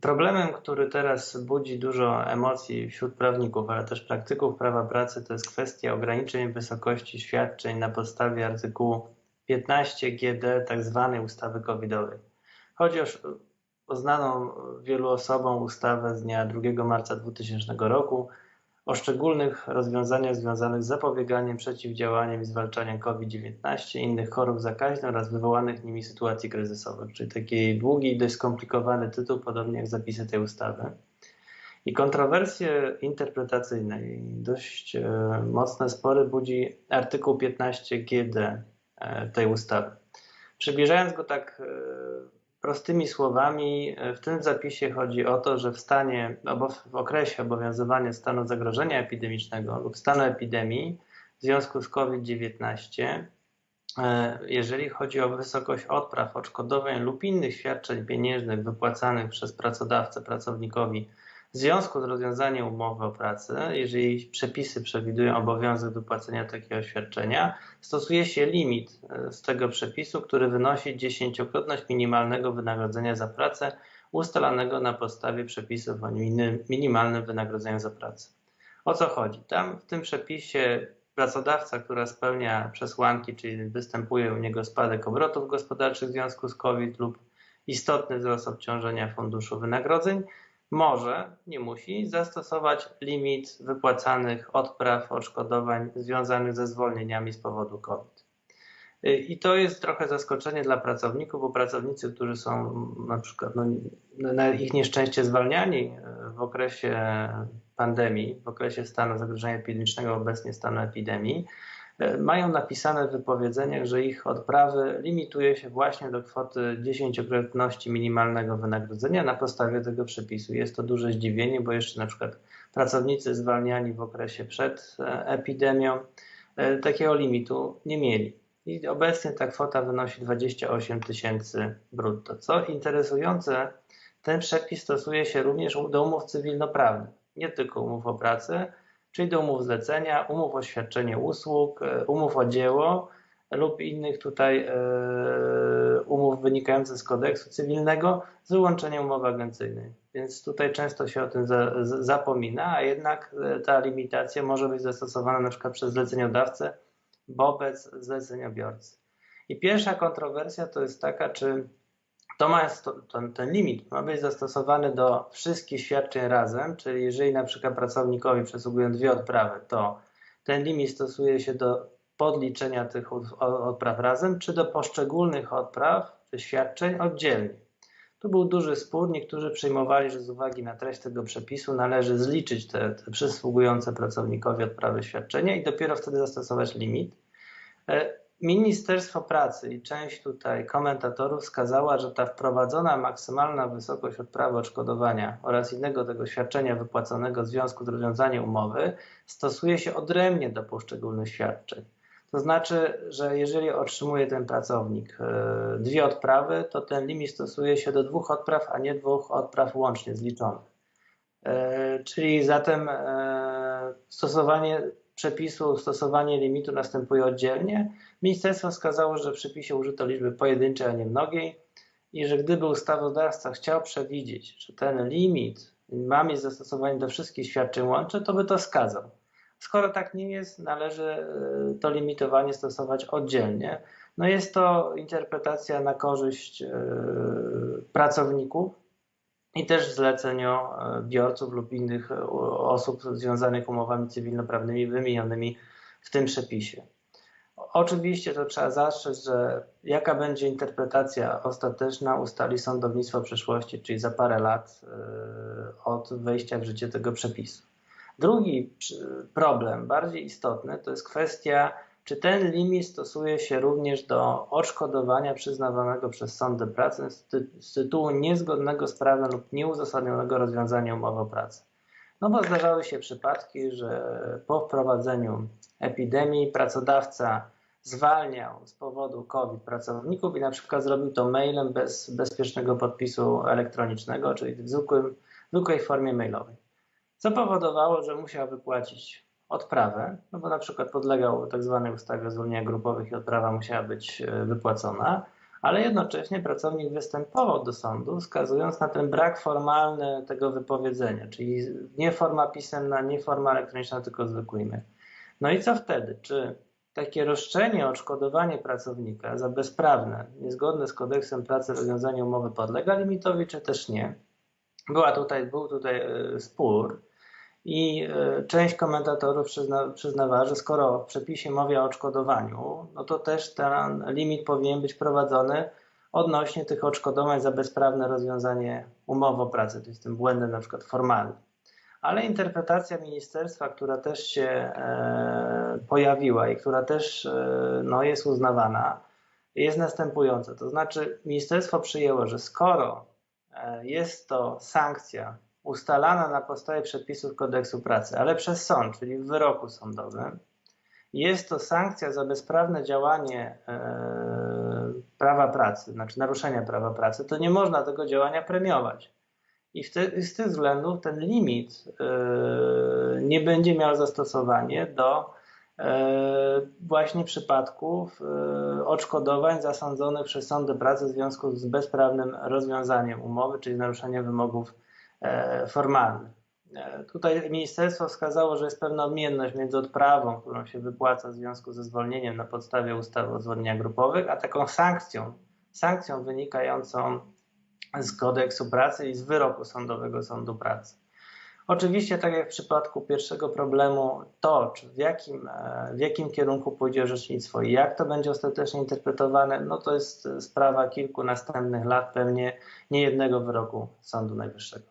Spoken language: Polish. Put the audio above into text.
Problemem, który teraz budzi dużo emocji wśród prawników, ale też praktyków prawa pracy, to jest kwestia ograniczeń wysokości świadczeń na podstawie artykułu 15 GD zwanej ustawy covidowej. Chodzi o, o znaną wielu osobom ustawę z dnia 2 marca 2000 roku o szczególnych rozwiązaniach związanych z zapobieganiem, przeciwdziałaniem i zwalczaniem COVID-19 i innych chorób zakaźnych oraz wywołanych nimi sytuacji kryzysowych, czyli taki długi i dość skomplikowany tytuł, podobnie jak zapisy tej ustawy. I kontrowersje interpretacyjne i dość e, mocne spory budzi artykuł 15 GD e, tej ustawy. Przybliżając go tak e, Prostymi słowami, e, w tym zapisie chodzi o to, że w stanie, albo w okresie obowiązywania stanu zagrożenia epidemicznego lub stanu epidemii w związku z COVID-19, e, jeżeli chodzi o wysokość odpraw, odszkodowań lub innych świadczeń pieniężnych wypłacanych przez pracodawcę pracownikowi w związku z rozwiązaniem umowy o pracę, jeżeli przepisy przewidują obowiązek wypłacenia takiego świadczenia, stosuje się limit e, z tego przepisu, który wynosi dziesięciokrotność minimalnego wynagrodzenia za pracę ustalanego na podstawie przepisów o minimalnym wynagrodzeniu za pracę. O co chodzi? Tam w tym przepisie pracodawca, która spełnia przesłanki, czyli występuje u niego spadek obrotów gospodarczych w związku z COVID lub istotny wzrost obciążenia funduszu wynagrodzeń, może, nie musi, zastosować limit wypłacanych odpraw, odszkodowań związanych ze zwolnieniami z powodu COVID. I to jest trochę zaskoczenie dla pracowników, bo pracownicy, którzy są na przykład no, na ich nieszczęście zwalniani w okresie pandemii, w okresie stanu zagrożenia epidemicznego, obecnie stanu epidemii, mają napisane w wypowiedzeniach, że ich odprawy limituje się właśnie do kwoty dziesięciokrotności minimalnego wynagrodzenia na podstawie tego przepisu. Jest to duże zdziwienie, bo jeszcze na przykład pracownicy zwalniani w okresie przed e, epidemią e, takiego limitu nie mieli. I obecnie ta kwota wynosi 28 tysięcy brutto. Co interesujące, ten przepis stosuje się również do umów cywilnoprawnych, nie tylko umów o pracę, czyli do umów zlecenia, umów o świadczenie usług, e, umów o dzieło lub innych tutaj e, umów wynikających z kodeksu cywilnego z wyłączeniem umowy agencyjnej. Więc tutaj często się o tym zapomina, a jednak e, ta limitacja może być zastosowana na przykład przez zleceniodawcę wobec zleceniobiorcy. I pierwsza kontrowersja to jest taka, czy to ma, ten, ten limit ma być zastosowany do wszystkich świadczeń razem, czyli jeżeli na przykład pracownikowi przysługują dwie odprawy, to ten limit stosuje się do podliczenia tych odpraw razem, czy do poszczególnych odpraw czy świadczeń oddzielnie. Tu był duży spór. Niektórzy przyjmowali, że z uwagi na treść tego przepisu należy zliczyć te, te przysługujące pracownikowi odprawy świadczenia i dopiero wtedy zastosować limit. Ministerstwo Pracy i część tutaj komentatorów wskazała, że ta wprowadzona maksymalna wysokość odprawy odszkodowania oraz innego tego świadczenia wypłaconego w związku z rozwiązaniem umowy stosuje się odrębnie do poszczególnych świadczeń. To znaczy, że jeżeli otrzymuje ten pracownik e, dwie odprawy, to ten limit stosuje się do dwóch odpraw, a nie dwóch odpraw łącznie zliczonych. E, czyli zatem e, stosowanie przepisu stosowanie limitu następuje oddzielnie. Ministerstwo wskazało, że w przepisie użyto liczby pojedynczej, a nie mnogiej i że gdyby ustawodawca chciał przewidzieć, że ten limit ma mieć zastosowanie do wszystkich świadczeń łącznie, to by to wskazał. Skoro tak nie jest, należy e, to limitowanie stosować oddzielnie. No jest to interpretacja na korzyść e, pracowników, i też zleceniobiorców lub innych e, osób związanych umowami cywilnoprawnymi wymienionymi w tym przepisie. Oczywiście to trzeba zastrzec, że jaka będzie interpretacja ostateczna ustali sądownictwo przyszłości, czyli za parę lat e, od wejścia w życie tego przepisu. Drugi problem, bardziej istotny, to jest kwestia czy ten limit stosuje się również do odszkodowania przyznawanego przez sądy pracy z, ty z tytułu niezgodnego z prawem lub nieuzasadnionego rozwiązania umowy o pracę? No bo zdarzały się przypadki, że po wprowadzeniu epidemii pracodawca zwalniał z powodu COVID pracowników i na przykład zrobił to mailem bez bezpiecznego podpisu elektronicznego, czyli w, zwykłym, w zwykłej formie mailowej. Co powodowało, że musiał wypłacić odprawę, no bo na przykład podlegał tak zwanej ustawie o zwolnieniach grupowych i odprawa musiała być e, wypłacona, ale jednocześnie pracownik występował do sądu, wskazując na ten brak formalny tego wypowiedzenia, czyli nie forma pisemna, nie forma elektroniczna, tylko zwykły e-mail. No i co wtedy? Czy takie roszczenie odszkodowanie pracownika za bezprawne, niezgodne z kodeksem pracy rozwiązanie umowy podlega limitowi, czy też nie? Była tutaj, był tutaj e, spór i e, część komentatorów przyzna, że skoro w przepisie mowa o odszkodowaniu, no to też ten limit powinien być wprowadzony odnośnie tych odszkodowań za bezprawne rozwiązanie umowy o pracę, to jest tym błędem na przykład formalnym. Ale interpretacja ministerstwa, która też się e, pojawiła i która też e, no, jest uznawana, jest następująca. To znaczy, ministerstwo przyjęło, że skoro jest to sankcja ustalana na podstawie przepisów kodeksu pracy, ale przez sąd, czyli w wyroku sądowym, jest to sankcja za bezprawne działanie e, prawa pracy, znaczy naruszenia prawa pracy, to nie można tego działania premiować. I te, z tych względów ten limit e, nie będzie miał zastosowania do e, właśnie przypadków odszkodowań zasądzonych przez sądy pracy w związku z bezprawnym rozwiązaniem umowy, czyli naruszeniem wymogów formalny. E, tutaj ministerstwo wskazało, że jest pewna odmienność między odprawą, którą się wypłaca w związku ze zwolnieniem na podstawie ustawy o zwolnieniach grupowych, a taką sankcją, sankcją wynikającą z kodeksu pracy i z wyroku sądowego sądu pracy. Oczywiście, tak jak w przypadku pierwszego problemu, to, czy w jakim, e, w jakim kierunku pójdzie orzecznictwo i jak to będzie ostatecznie interpretowane, no to jest sprawa kilku następnych lat, pewnie nie jednego wyroku Sądu Najwyższego.